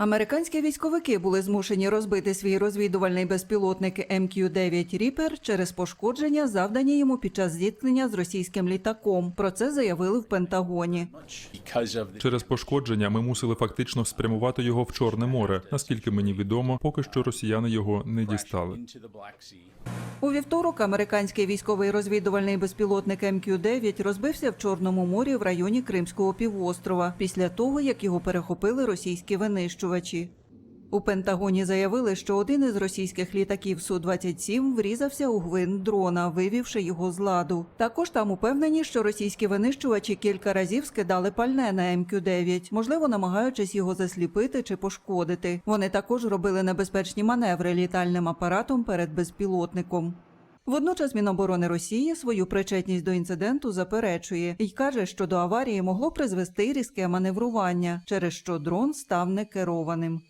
Американські військовики були змушені розбити свій розвідувальний безпілотник МК-9 Ріпер через пошкодження, завдані йому під час зіткнення з російським літаком. Про це заявили в Пентагоні. Через пошкодження ми мусили фактично спрямувати його в Чорне море. Наскільки мені відомо, поки що росіяни його не дістали. У вівторок американський військовий розвідувальний безпілотник МК-9 розбився в Чорному морі в районі Кримського півострова після того, як його перехопили російські винищувачі. У Пентагоні заявили, що один із російських літаків Су-27 врізався у гвинт дрона, вивівши його з ладу. Також там упевнені, що російські винищувачі кілька разів скидали пальне на МК-9, можливо, намагаючись його засліпити чи пошкодити. Вони також робили небезпечні маневри літальним апаратом перед безпілотником. Водночас Міноборони Росії свою причетність до інциденту заперечує і каже, що до аварії могло призвести різке маневрування, через що дрон став некерованим.